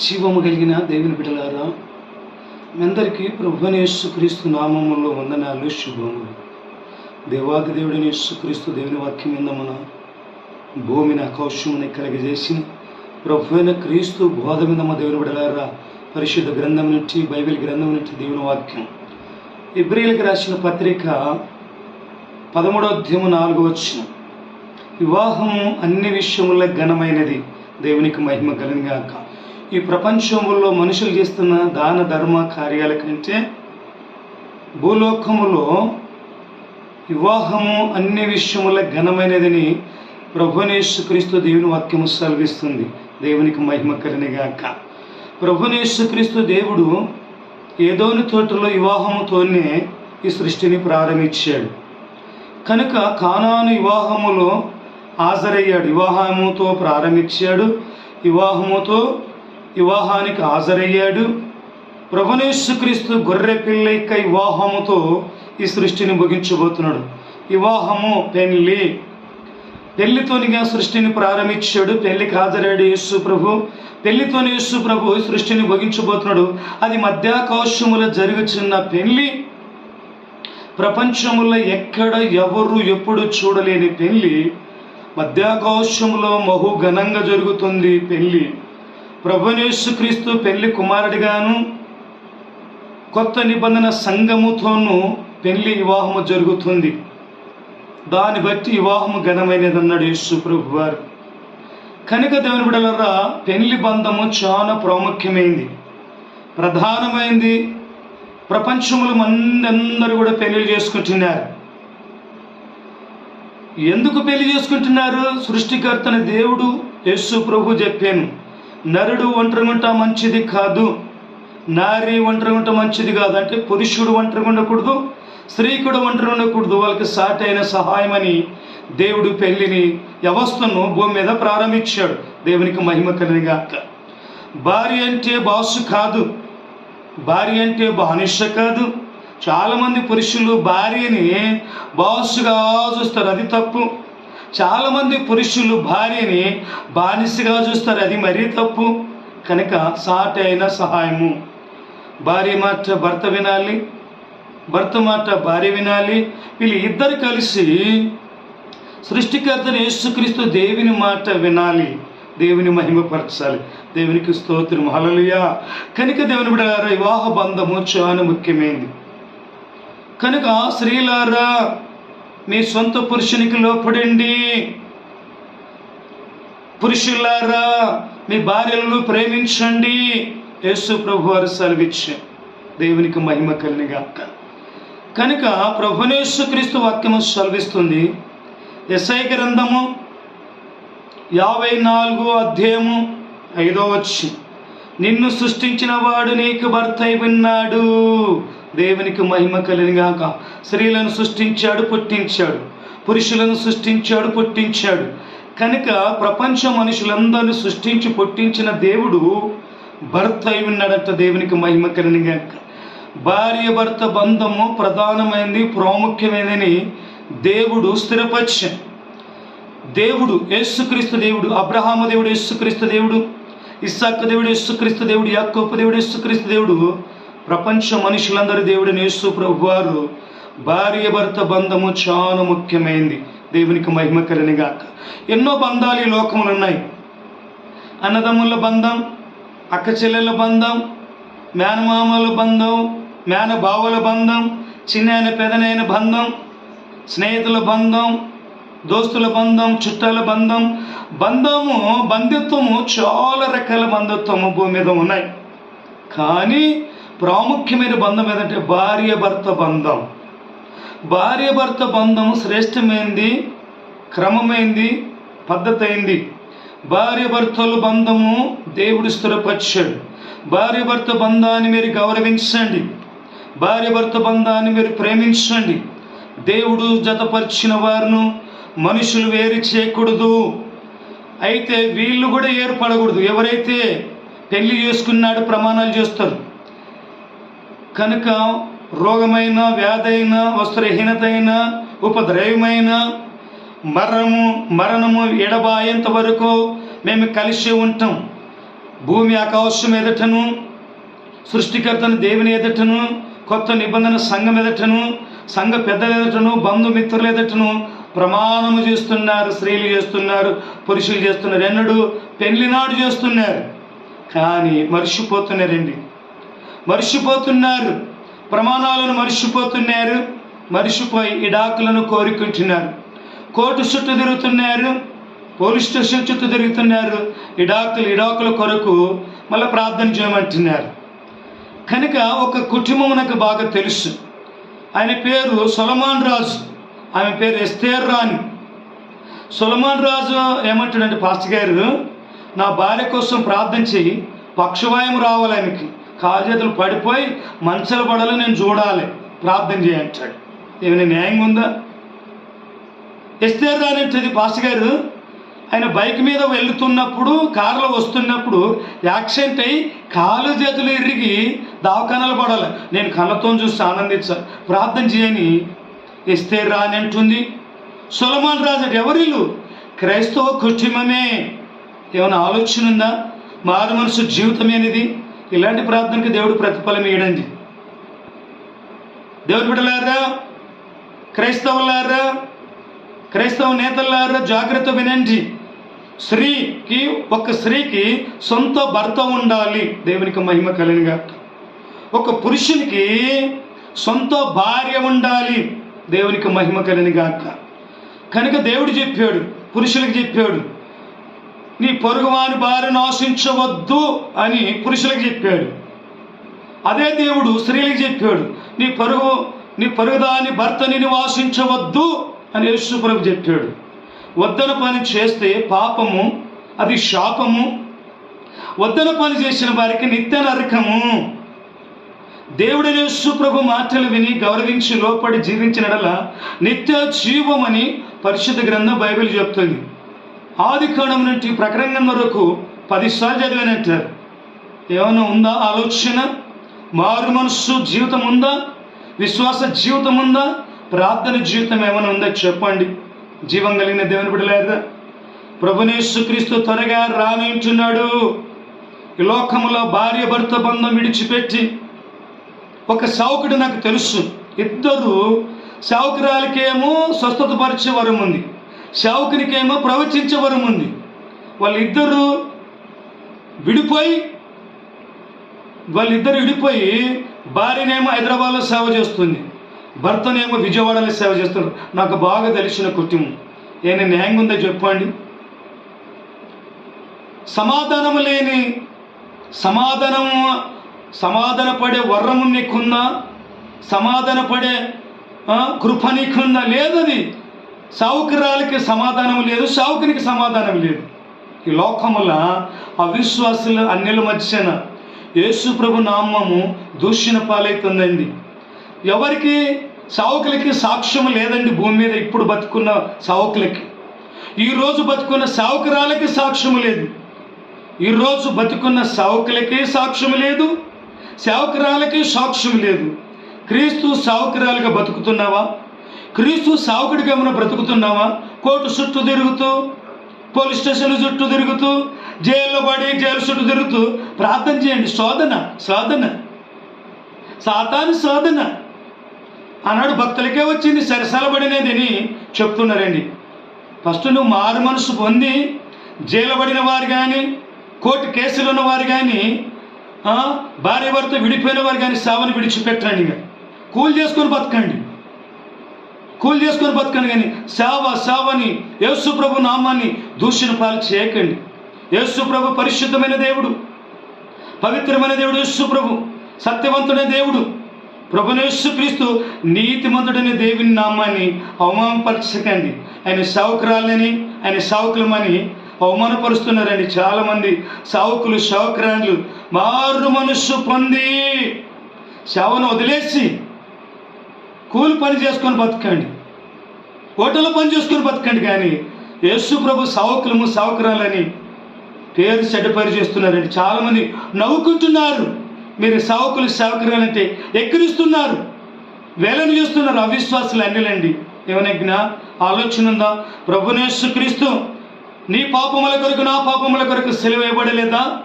జీవము కలిగిన దేవుని బిడ్డలారా మీ అందరికీ ప్రభునేశ్వ క్రీస్తు నామములో వందనాలు శుభములు. దేవాది దేవుడిని యేసుక్రీస్తు దేవుని వాక్యం మీద మన భూమిని ఆకాశముని కలిగజేసి ప్రభువైన క్రీస్తు బోధ మీద మా దేవుని బిడలారా పరిశుద్ధ గ్రంథం నుంచి బైబిల్ గ్రంథం నుంచి దేవుని వాక్యం. ఇబ్రిల్కి రాసిన పత్రిక పదమూడో అధ్యాయము నాలుగో వచ్చిన వివాహము అన్ని విషయముల ఘనమైనది దేవునికి మహిమ కలిగాక ఈ ప్రపంచంలో మనుషులు చేస్తున్న దాన ధర్మ కార్యాల కంటే భూలోకములో వివాహము అన్ని విషయముల ఘనమైనదని ప్రభునేశ్వక్రీస్తు దేవుని వాక్యము సెలవిస్తుంది. దేవునికి మహిమ కలినిగాక ప్రభునేశ్వక్రీస్తు దేవుడు ఏదోని తోటలో వివాహముతోనే ఈ సృష్టిని ప్రారంభించాడు. కనుక కానాను వివాహములో హాజరయ్యాడు. వివాహముతో ప్రారంభించాడు. వివాహముతో వివాహానికి హాజరయ్యాడు. ప్రభునేశ్వక్రీస్తు గొర్రె పిల్లైక వివాహముతో ఈ సృష్టిని ముగించబోతున్నాడు. వివాహము పెళ్ళి. పెళ్ళితోనిగా సృష్టిని ప్రారంభించాడు. పెళ్ళికి హాజరాడు యేసు ప్రభు. పెళ్ళితోని యేసు ప్రభు ఈ సృష్టిని ముగించబోతున్నాడు. అది మధ్యాకాశములో జరుగుతున్న పెళ్ళి. ప్రపంచములో ఎక్కడ ఎవరు ఎప్పుడు చూడలేని పెళ్ళి. మధ్యాకాశంలో మహు ఘనంగా జరుగుతుంది పెళ్ళి. ప్రభునేశ్వక్రీస్తు పెళ్ళి కుమారుడిగాను. కొత్త నిబంధన సంఘముతోనూ పెళ్ళి వివాహము జరుగుతుంది. దాన్ని బట్టి వివాహము ఘనమైనది అన్నాడు యేసు ప్రభు వారు కనుక దేవుని బిడలరా పెళ్ళి బంధము చాలా ప్రాముఖ్యమైంది. ప్రధానమైంది ప్రపంచంలో మంది అందరూ కూడా పెళ్ళి చేసుకుంటున్నారు. ఎందుకు పెళ్ళి చేసుకుంటున్నారు? సృష్టికర్తన దేవుడు యేసు ప్రభు చెప్పాను. నరుడు ఒంటరిగుంట మంచిది కాదు. నారి ఒంటరిగుంట మంచిది కాదు. అంటే పురుషుడు ఒంటరిగా ఉండకూడదు స్త్రీ కూడా ఒంటరి ఉండకూడదు వాళ్ళకి సాటైన అయిన సహాయమని దేవుడు పెళ్ళిని వ్యవస్థను భూమి మీద ప్రారంభించాడు. దేవునికి మహిమ కలిగాక భార్య అంటే బాసు కాదు. భార్య అంటే బానిష కాదు. చాలామంది పురుషులు భార్యని బాసుగా చూస్తారు అది తప్పు. చాలామంది పురుషులు భార్యని బానిసగా చూస్తారు. అది మరీ తప్పు. కనుక సాటి అయిన సహాయము. భార్య మాట భర్త వినాలి భర్త మాట భార్య వినాలి. వీళ్ళు ఇద్దరు కలిసి సృష్టికర్తను యేసుక్రీస్తు దేవుని మాట వినాలి. దేవుని మహిమపరచాలి. దేవునికి స్తోత్రం. హలలుయా కనుక దేవుని బిడ్డలారా వివాహ బంధము చాలా ముఖ్యమైనది. కనుక స్త్రీలారా మీ సొంత పురుషునికి లోపడండి. పురుషులారా మీ భార్యలను ప్రేమించండి. యేసు ప్రభు వారు సెలవిచ్చే దేవునికి మహిమ కలిగాక కనుక ప్రభునేసు క్రీస్తు వాక్యము సెలవిస్తుంది. ఎస్ఐ గ్రంథము యాభై నాలుగో అధ్యాయము ఐదో వచ్చి నిన్ను సృష్టించిన వాడు నీకు భర్త ఉన్నాడు. దేవునికి మహిమ కలిగాక స్త్రీలను సృష్టించాడు పుట్టించాడు. పురుషులను సృష్టించాడు పుట్టించాడు. కనుక ప్రపంచ మనుషులందరినీ సృష్టించి పుట్టించిన దేవుడు భర్త అయి ఉన్నాడంట దేవునికి మహిమ కలిగాక భార్య భర్త బంధము ప్రధానమైనది ప్రాముఖ్యమైనదని దేవుడు స్థిరపరిచాడు దేవుడు యేసుక్రీస్తు దేవుడు అబ్రహామ దేవుడు యేసుక్రీస్తు దేవుడు ఇస్సాక్ దేవుడు యేసుక్రీస్తు దేవుడు యాకోపు దేవుడు యేసుక్రీస్తు దేవుడు ప్రపంచ మనుషులందరి దేవుడు యేసు ప్రభు వారు భార్య భర్త బంధము చాలా ముఖ్యమైంది. దేవునికి మహిమ కలినిగాక ఎన్నో బంధాలు ఈ లోకములు ఉన్నాయి. అన్నదమ్ముల బంధం అక్క చెల్లెల బంధం మేనమామల బంధం మేనబావుల బంధం చిన్న పెదనైన బంధం స్నేహితుల బంధం దోస్తుల బంధం చుట్టాల బంధం. బంధము బంధుత్వము చాలా రకాల బంధుత్వము భూమి మీద ఉన్నాయి. కానీ ప్రాముఖ్యమైన బంధం ఏదంటే భార్య భర్త బంధం. భార్య భర్త బంధం శ్రేష్టమైంది క్రమమైంది పద్ధతి అయింది భార్య భర్తలు బంధము దేవుడు స్థిరపరిచాడు. భార్య భర్త బంధాన్ని మీరు గౌరవించండి. భార్య భర్త బంధాన్ని మీరు ప్రేమించండి. దేవుడు జతపరిచిన వారును మనుషులు వేరు చేయకూడదు. అయితే వీళ్ళు కూడా ఏర్పడకూడదు. ఎవరైతే పెళ్ళి చేసుకున్నాడు ప్రమాణాలు చేస్తారు కనుక రోగమైన వ్యాధైన వస్త్రహీనతైన ఉపద్రవమైన మరణము మరణము ఎడబాయేంత వరకు మేము కలిసి ఉంటాం. భూమి ఆకాశం ఎదటను సృష్టికర్తను దేవుని ఎదటను కొత్త నిబంధన సంఘం ఎదటను సంఘ పెద్దల ఎదటను బంధుమిత్రుల ఎదటను ప్రమాణము చేస్తున్నారు స్త్రీలు చేస్తున్నారు పురుషులు చేస్తున్నారు ఎన్నడూ పెళ్ళినాడు చేస్తున్నారు. కానీ మర్చిపోతున్నారండి. మర్చిపోతున్నారు. ప్రమాణాలను మర్చిపోతున్నారు. మర్చిపోయి ఇడాకులను కోరుకుంటున్నారు. కోర్టు చుట్టూ తిరుగుతున్నారు. పోలీస్ స్టేషన్ చుట్టూ తిరుగుతున్నారు. ఇడాకులు ఇడాకుల కొరకు మళ్ళీ ప్రార్థన చేయమంటున్నారు. కనుక ఒక కుటుంబం నాకు బాగా తెలుసు. ఆయన పేరు సొలమాన్ రాజు. ఆమె పేరు ఎస్తేర్ రాణి. సొలమాన్ రాజు ఏమంటాడంటే పాస్టర్ గారు నా భార్య కోసం ప్రార్థన పక్షవాయం రావాలి ఆయనకి. కాజేతులు చేతులు పడిపోయి మంచలు పడాలి నేను చూడాలి. ప్రార్థన చేయంటాడు ఏమైనా న్యాయంగా ఉందా? ఎస్తేర్ రాణి పాస్ గారు ఆయన బైక్ మీద వెళ్తున్నప్పుడు కారులో వస్తున్నప్పుడు యాక్సిడెంట్ అయ్యి కాలు చేతులు ఇరిగి దావకానాలు పడాలి. నేను కళ్ళతో చూసి ఆనందించాను ప్రార్థన చేయని ఇస్తే రాని అంటుంది. సులమాన్ రాజు ఎవరిల్లు? క్రైస్తవ కుటుంబమే. ఏమైనా ఆలోచన ఉందా? మారు మనసు జీవితమేనిది. ఇలాంటి ప్రార్థనకి దేవుడు ప్రతిఫలం ఇవ్వడండి దేవుడు బిడ్డలారా క్రైస్తవులారా క్రైస్తవ నేతలారా జాగ్రత్త వినండి. స్త్రీకి ఒక స్త్రీకి సొంత భర్త ఉండాలి. దేవునికి మహిమ కలిగినగా ఒక పురుషునికి సొంత భార్య ఉండాలి. దేవునికి మహిమ కలిగినగాక. కనుక దేవుడు చెప్పాడు పురుషులకు చెప్పాడు నీ పొరుగువాని భార్యను ఆశించవద్దు అని పురుషులకు చెప్పాడు. అదే దేవుడు స్త్రీలకు చెప్పాడు నీ పరుగు నీ పరుగుదాని భర్తని నివాసించవద్దు అని యేసుప్రభు చెప్పాడు. వద్దన పని చేస్తే పాపము అది శాపము. వద్దన పని చేసిన వారికి నిత్య నరకము. దేవుడైన యేసుప్రభు మాటలు విని గౌరవించి లోపడి జీవించినడల నిత్య జీవమని పరిశుద్ధ గ్రంథం బైబిల్ చెప్తుంది. ఆది కాండం నుండి ప్రకటన వరకు పదిసార్లు చదివానంటారు ఏమైనా ఉందా ఆలోచన? మారు మనస్సు జీవితం ఉందా? విశ్వాస జీవితం ఉందా? ప్రార్థన జీవితం ఏమైనా ఉందా? చెప్పండి. జీవం కలిగిన దేవుని బిడలేదా ప్రభునేశ్వక్రీస్తు త్వరగా రానించున్నాడు ఈ లోకములో భార్య భర్త బంధం విడిచిపెట్టి ఒక సావుకుడు నాకు తెలుసు. ఇద్దరు సావుకురాలకేమో స్వస్థత పరిచే వరం ఉంది. సావుకునికేమో ప్రవచించే వరం ఉంది వాళ్ళిద్దరూ విడిపోయి వాళ్ళిద్దరు విడిపోయి భార్యనేమో హైదరాబాద్లో సేవ చేస్తుంది భర్తనేమో విజయవాడలో సేవ చేస్తారు నాకు బాగా తెలిసిన కుటుంబం ఏమైనా న్యాయంగా ఉందో చెప్పండి. సమాధానము లేని సమాధానము సమాధాన పడే వర్రము నీకున్నా సమాధాన పడే కృప నీకున్నా లేదది. సావుకురాలకి సమాధానం లేదు సావుకునికి సమాధానం లేదు. ఈ లోకముల అవిశ్వాసుల అన్యుల మధ్యన యేసు ప్రభు నామము దూషణ పాలవుతుందండి ఎవరికి సావుకులకి సాక్ష్యం లేదండి భూమి మీద ఇప్పుడు బతుకున్న సావుకులకి ఈరోజు బతుకున్న సావుకురాలకి సాక్ష్యం లేదు. ఈరోజు బతుకున్న సావుకులకి సాక్ష్యం లేదు సావుకురాలకి సాక్ష్యం లేదు. క్రీస్తు సావుకురాలుగా బతుకుతున్నావా? క్రీస్తు సావుకుడిగా మనం బ్రతుకుతున్నావా? కోర్టు చుట్టూ తిరుగుతూ పోలీస్ స్టేషన్ చుట్టూ తిరుగుతూ జైల్లో పడి జైలు చుట్టూ తిరుగుతూ ప్రార్థన చేయండి. శోధన శోధన. సాతాను శోధన. ఆనాడు భక్తులకే వచ్చింది సరసలబడినదని చెప్తున్నారండి. ఫస్ట్ నువ్వు మారు మనసు పొంది జైలుబడిన వారు కానీ కోర్టు కేసులు ఉన్నవారు కానీ భార్య భర్త విడిపోయిన వారు కానీ సావని విడిచిపెట్టండి ఇక. కూలి చేసుకొని బతకండి. కూలి చేసుకొని బతకండి కానీ సేవ సేవని యేసు ప్రభు నామాన్ని దూషణ పాలు చేయకండి. యేసు ప్రభు పరిశుద్ధమైన దేవుడు పవిత్రమైన దేవుడు యేసు ప్రభు సత్యవంతుడైన దేవుడు. ప్రభునేశ్వ క్రీస్తు నీతిమంతుడైన దేవుని నామాన్ని అవమానపరచకండి. ఆయన సావుకురాలని ఆయన సావుకులమని అవమానపరుస్తున్నారండి చాలామంది సావుకులు సావుకురాళ్ళు మారు మనస్సు పొంది శవను వదిలేసి కూలి పని చేసుకొని బతకండి. హోటల్ పని చేసుకొని బతకండి కానీ యేసు ప్రభు సావుకులము సావుకురాలని పేరు చెడ్డపరి చేస్తున్నారండి. చాలామంది నవ్వుకుంటున్నారు. మీరు సావుకులు సౌకర్యాలంటే ఎక్కిరిస్తున్నారు. వేలను చేస్తున్నారు అవిశ్వాసులు అన్నిలండి. ఏమైనా జ్ఞా ఆలోచన ఉందా? ప్రభునేసు క్రీస్తు నీ పాపముల కొరకు నా పాపముల కొరకు సెలవు ఇవ్వబడలేదా?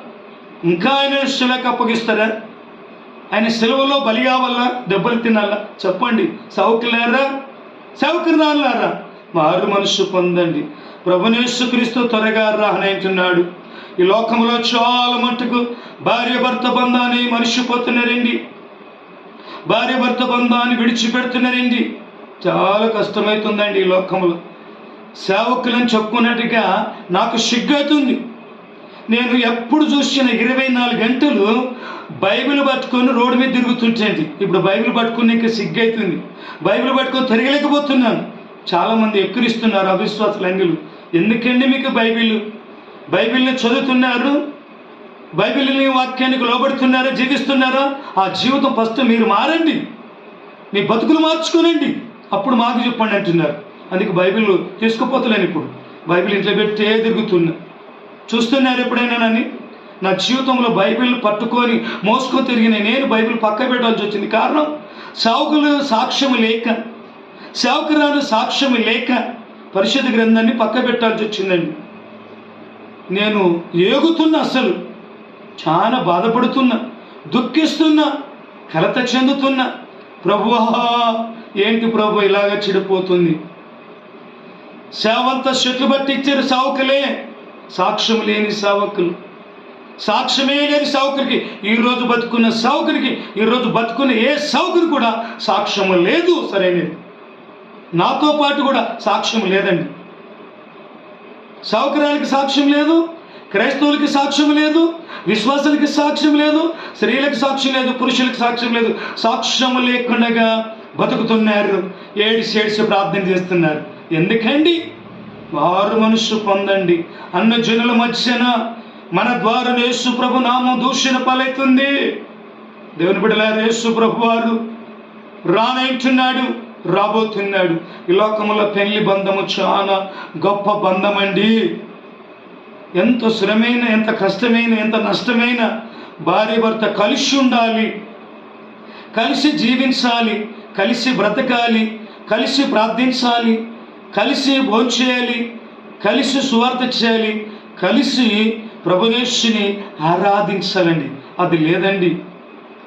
ఇంకా ఆయన శిలకు అప్పగిస్తారా ఆయన సెలవులో బలియా వల్ల దెబ్బలు తినాలా చెప్పండి. సౌకులారా సౌకర్యాలారా మారు మనసు పొందండి. ప్రభునేసు క్రీస్తు త్వరగా రానంటున్నాడు ఈ లోకంలో చాలా మట్టుకు భార్య భర్త బంధాన్ని మనిషి పోతున్నారండి భార్య భర్త బంధాన్ని విడిచిపెడుతున్నారండి చాలా కష్టమవుతుందండి ఈ లోకంలో సేవకులను చెప్పుకున్నట్టుగా నాకు సిగ్గు అవుతుంది నేను ఎప్పుడు చూసిన ఇరవై నాలుగు గంటలు బైబిల్ పట్టుకొని రోడ్డు మీద తిరుగుతుంటేంటి ఇప్పుడు బైబిల్ పట్టుకుని ఇంకా సిగ్గైతుంది. బైబిల్ పట్టుకొని తిరగలేకపోతున్నాను. చాలామంది ఎక్కిరిస్తున్నారు అవిశ్వాస అంగులు ఎందుకండి మీకు బైబిల్? బైబిల్ని చదువుతున్నారు? బైబిల్ని వాక్యానికి లోబడుతున్నారా? జీవిస్తున్నారా? ఆ జీవితం ఫస్ట్ మీరు మారండి. మీ బతుకులు మార్చుకోనండి. అప్పుడు మాకు చెప్పండి అంటున్నారు. అందుకే బైబిల్ తీసుకుపోతలేను ఇప్పుడు. బైబిల్ ఇంట్లో పెట్టే తిరుగుతున్నా. చూస్తున్నారు ఎప్పుడైనా నన్ను? నా జీవితంలో బైబిల్ పట్టుకొని మోసుకొని తిరిగిన నేను బైబిల్ పక్క పెట్టాల్సి వచ్చింది. కారణం సావుకులు సాక్ష్యము లేక సేవకురాలు సాక్ష్యము లేక పరిషత్ గ్రంథాన్ని పక్క పెట్టాల్సి వచ్చిందండి. నేను ఏగుతున్నా అసలు. చాలా బాధపడుతున్నా దుఃఖిస్తున్నా కలత చెందుతున్నా. ప్రభువా ఏంటి ప్రభు ఇలాగ చెడిపోతుంది? సేవంతా చెట్లు బట్టి ఇచ్చారు సావుకులే. సాక్ష్యం లేని సావకులు. సాక్ష్యమే లేని సావుకుడికి ఈరోజు బతుకున్న సావుకుడికి ఈరోజు బతుకున్న ఏ సావుకుని కూడా సాక్ష్యం లేదు సరైనది. నాతో పాటు కూడా సాక్ష్యం లేదండి. సౌకర్యాలకి సాక్ష్యం లేదు క్రైస్తవులకి సాక్ష్యం లేదు విశ్వాసులకి సాక్ష్యం లేదు స్త్రీలకు సాక్ష్యం లేదు పురుషులకు సాక్ష్యం లేదు. సాక్ష్యం లేకుండా బతుకుతున్నారు ఏడిసి ఏడిసి ప్రార్థన చేస్తున్నారు. ఎందుకండి? వారు మనస్సు పొందండి. అన్న జనుల మధ్యన మన ద్వారా యేసుప్రభు నామం దూషణ పాలవుతుంది దేవుని బిడ్డలారు యేసుప్రభు వారు రానంటున్నాడు రాబోతున్నాడు. ఈ లోకంలో పెళ్ళి బంధము చాలా గొప్ప బంధమండి. ఎంత శ్రమైన ఎంత కష్టమైన ఎంత నష్టమైన భార్య భర్త కలిసి ఉండాలి కలిసి జీవించాలి కలిసి బ్రతకాలి కలిసి ప్రార్థించాలి కలిసి భోంచేయాలి కలిసి సువార్త చేయాలి కలిసి ప్రభుదేశుని ఆరాధించాలండి. అది లేదండి.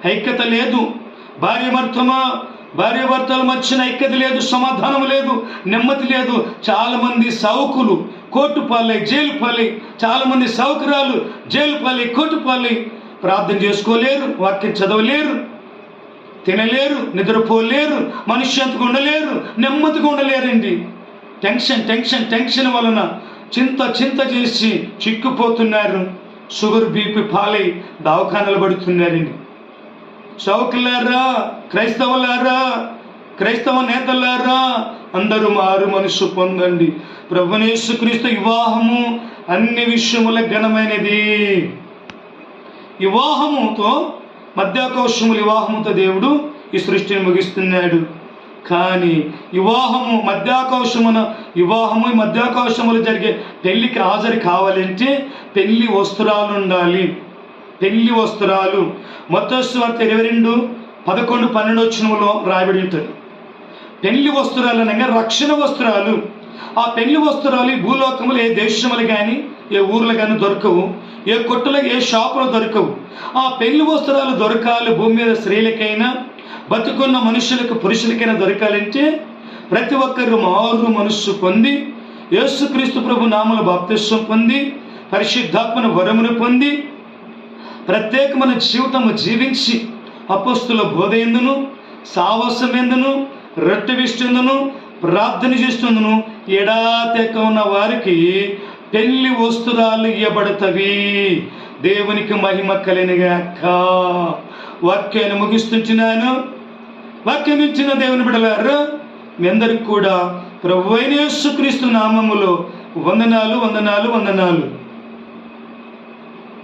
ఐక్యత లేదు. భార్య భర్తమా భార్య భర్తల మధ్యన ఐక్యత లేదు సమాధానం లేదు నెమ్మది లేదు. చాలామంది సౌకులు కోర్టు పాలై జైలు పాలై చాలా సౌకర్యాలు జైలు పాలై కోర్టు పాలై ప్రార్థన చేసుకోలేరు వాక్యం చదవలేరు తినలేరు నిద్రపోలేరు మనుష్యంతగా ఉండలేరు నెమ్మదిగా ఉండలేరండి. టెన్షన్ టెన్షన్ టెన్షన్ వలన చింత చింత చేసి చిక్కుపోతున్నారు. షుగర్ బీపీ పాలై దవాఖానలు పడుతున్నారండి. చౌకులారా క్రైస్తవులారా క్రైస్తవ నేతలారా అందరూ మారు మనసు పొందండి. ప్రభునేసు క్రీస్తు వివాహము అన్ని విషయముల ఘనమైనది. వివాహముతో మధ్యాకోశముల వివాహముతో దేవుడు ఈ సృష్టిని ముగిస్తున్నాడు. కానీ వివాహము మధ్యాకాశమున వివాహము ఈ మధ్యాకాశములు జరిగే పెళ్ళికి హాజరు కావాలంటే పెళ్ళి వస్త్రాలు ఉండాలి. పెళ్ళి వస్త్రాలు. మొత్తం ఇరవై రెండు పదకొండు పన్నెండు వచ్చినములో రాయబడి ఉంటుంది. పెళ్ళి వస్త్రాలు అనగా రక్షణ వస్త్రాలు. ఆ పెళ్ళి వస్త్రాలు భూలోకములు ఏ దేశములు కానీ ఏ ఊర్లు కానీ దొరకవు. ఏ కొట్టులో ఏ షాపులో దొరకవు. ఆ పెళ్ళి వస్త్రాలు దొరకాలి భూమి మీద స్త్రీలకైనా బతుకున్న మనుషులకు పురుషులకైనా దొరకాలంటే ప్రతి ఒక్కరు మారు మనస్సు పొంది యేసుక్రీస్తు ప్రభు నామల బాప్తిస్వం పొంది పరిశుద్ధాత్మన వరమును పొంది ప్రత్యేకమైన జీవితము జీవించి అపస్తుల బోధ ఎందును సాహసం ఎందును రొట్టెవిష్టందును ప్రార్థన చేస్తుందును ఎడాతెక్క ఉన్న వారికి పెళ్ళి వస్తురాలు ఇవ్వబడతవి దేవునికి మహిమ కలినగాక వాక్యాన్ని ముగిస్తుంటున్నాను. వాక్యం ఇచ్చిన దేవుని బిడలారు మీ అందరికి కూడా ప్రభు అయిన యేసుక్రీస్తు నామములో వందనాలు వందనాలు వందనాలు.